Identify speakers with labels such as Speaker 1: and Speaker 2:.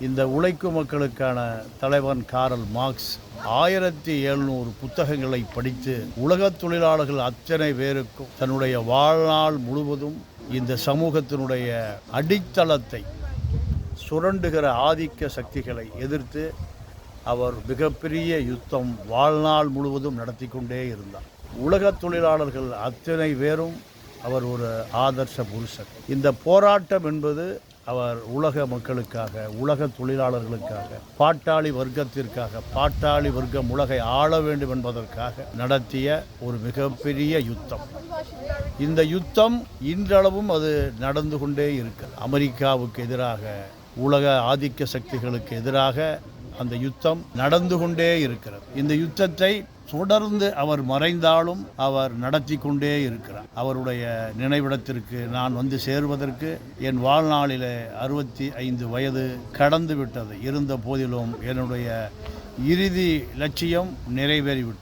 Speaker 1: இந்த உழைக்கும் மக்களுக்கான தலைவன் காரல் மார்க்ஸ். ஆயிரத்தி எழுநூறு புத்தகங்களை படித்து உலகத் தொழிலாளர்கள் அத்தனை பேருக்கும் தன்னுடைய வாழ்நாள் முழுவதும் இந்த சமூகத்தினுடைய அடித்தளத்தை சுரண்டுகிற ஆதிக்க சக்திகளை எதிர்த்து அவர் மிகப்பெரிய யுத்தம் வாழ்நாள் முழுவதும் நடத்தி கொண்டே இருந்தார். உலகத் தொழிலாளர்கள் அத்தனை பேரும் அவர் ஒரு ஆதர்ச புருஷன். இந்த போராட்டம் என்பது அவர் உலக மக்களுக்காக உலக தொழிலாளர்களுக்காக பாட்டாளி வர்க்கத்திற்காக பாட்டாளி வர்க்கம் உலகை ஆள வேண்டும் என்பதற்காக நடத்திய ஒரு மிகப்பெரிய யுத்தம். இந்த யுத்தம் இன்றளவும் அது நடந்து கொண்டே இருக்கு. அமெரிக்காவுக்கு எதிராக உலக ஆதிக்க சக்திகளுக்கு எதிராக அந்த யுத்தம் நடந்து கொண்டே இருக்கிறது. இந்த யுத்தத்தை தொடர்ந்து அவர் மறைந்தாலும் அவர் நடத்தி கொண்டே இருக்கிறார். அவருடைய நினைவிடத்திற்கு நான் வந்து சேருவதற்கு என் வாழ்நாளில் அறுபத்தி ஐந்து வயது கடந்து விட்டது. இருந்த போதிலும் என்னுடைய இறுதி லட்சியம் நிறைவேறிவிட்டது.